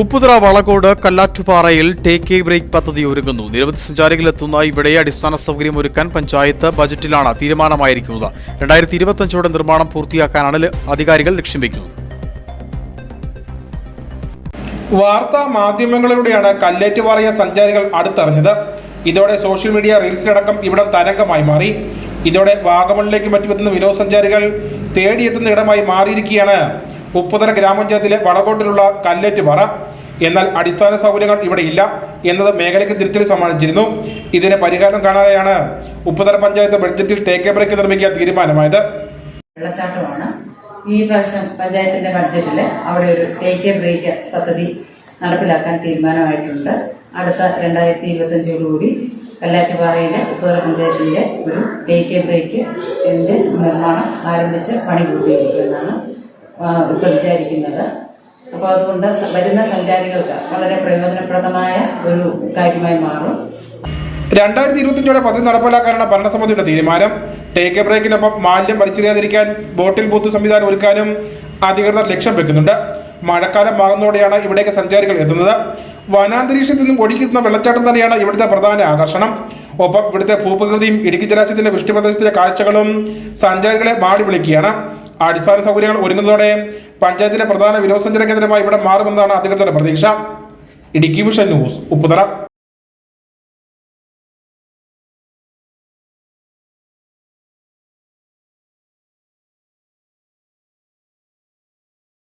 ഉപ്പുതറ വളകോട് കല്ലാറ്റുപാറയിൽ take a break പദ്ധതി ഒരുങ്ങുന്നു. നിരവധി സഞ്ചാരികളെത്തുന്ന ഇവിടെ അടിസ്ഥാന സൗകര്യം ഒരുക്കാൻ പഞ്ചായത്ത് ബജറ്റിലാണ് തീരുമാനമായിരിക്കുന്നത്. രണ്ടായിരത്തി ഇരുപത്തിയഞ്ചോടെ നിർമ്മാണം പൂർത്തിയാക്കാനാണ് അധികാരികൾ ലക്ഷ്യം വയ്ക്കുന്നത് വാർത്താ മാധ്യമങ്ങളിലൂടെയാണ് കല്ലേറ്റുപാറയ സഞ്ചാരികൾ അടുത്തറിഞ്ഞത്. ഇതോടെ സോഷ്യൽ മീഡിയ റീൽസിലടക്കം ഇവിടം തരംഗമായി മാറി. ഇതോടെ വാഗമണിലേക്ക് മറ്റുമെത്തുന്ന വിനോദസഞ്ചാരികൾ തേടിയെത്തുന്ന ഇടമായി മാറിയിരിക്കുകയാണ്. ഉപ്പുതര ഗ്രാമപഞ്ചായത്തിലെ വളകോട്ടിലുള്ള കല്ലേറ്റുപാറ എന്നാൽ അടിസ്ഥാന സൗകര്യങ്ങൾ ഇവിടെ ഇല്ല എന്നത് മേഖലയ്ക്ക് തിരിച്ചടി സമ്മാനിച്ചിരുന്നു. ഇതിന് പരിഹാരം കാണാതെയാണ് ഉപ്പുതല പഞ്ചായത്ത് ബഡ്ജറ്റിൽ ടേക്ക് ബ്രേക്ക് നിർമ്മിക്കാൻ തീരുമാനമായത്. വെള്ളച്ചാട്ടമാണ്. ഈ പ്രാവശ്യം പഞ്ചായത്തിന്റെ ബഡ്ജറ്റിൽ അവിടെ ഒരു ടേക്ക് ബ്രേക്ക് പദ്ധതി നടപ്പിലാക്കാൻ തീരുമാനമായിട്ടുണ്ട്. അടുത്ത രണ്ടായിരത്തി ഇരുപത്തഞ്ചോടുകൂടി കല്ലാറ്റുപാറയിലെ ഉപ്പുതല പഞ്ചായത്തിന്റെ ഒരു ടേക്ക് ബ്രേക്ക് ന്റെ നിർമ്മാണം ആരംഭിച്ച് പണി പൂർത്തീകരിക്കുമെന്നാണ് ആ, ഇപ്പം വിചാരിക്കുന്നത്. അപ്പോൾ അതുകൊണ്ട് വരുന്ന സഞ്ചാരികൾക്ക് വളരെ പ്രയോജനപ്രദമായ ഒരു കാര്യമായി മാറും. രണ്ടായിരത്തി ഇരുപത്തിയഞ്ചോടെ പദ്ധതി നടപ്പിലാക്കാനാണ് ഭരണസമിതിയുടെ തീരുമാനം. ടേക്ക് ബ്രേക്കിനൊപ്പം മാലിന്യം വലിച്ചെറിയാതിരിക്കാൻ ബോട്ടിൽ ബൂത്ത് സംവിധാനം ഒരുക്കാനും അധികൃതർ ലക്ഷ്യം വെക്കുന്നുണ്ട്. മഴക്കാലം മാറുന്നതോടെയാണ് ഇവിടേക്ക് സഞ്ചാരികൾ എത്തുന്നത്. വനാന്തരീക്ഷത്തിൽ നിന്നും ഒടിക്കുന്ന വെള്ളച്ചാട്ടം തന്നെയാണ് ഇവിടുത്തെ പ്രധാന ആകർഷണം. ഒപ്പം ഇവിടുത്തെ ഭൂപ്രകൃതിയും ഇടുക്കി ജലാശയത്തിന്റെ വൃഷ്ടിപ്രദേശത്തിലെ കാഴ്ചകളും സഞ്ചാരികളെ മാടി വിളിക്കുകയാണ്. അടിസ്ഥാന സൗകര്യങ്ങൾ ഒരുങ്ങുന്നതോടെ പഞ്ചായത്തിലെ പ്രധാന വിനോദസഞ്ചാര കേന്ദ്രമായി ഇവിടെ മാറുമെന്നാണ് അധികൃതരുടെ പ്രതീക്ഷ. Idukki vision news Upputhara.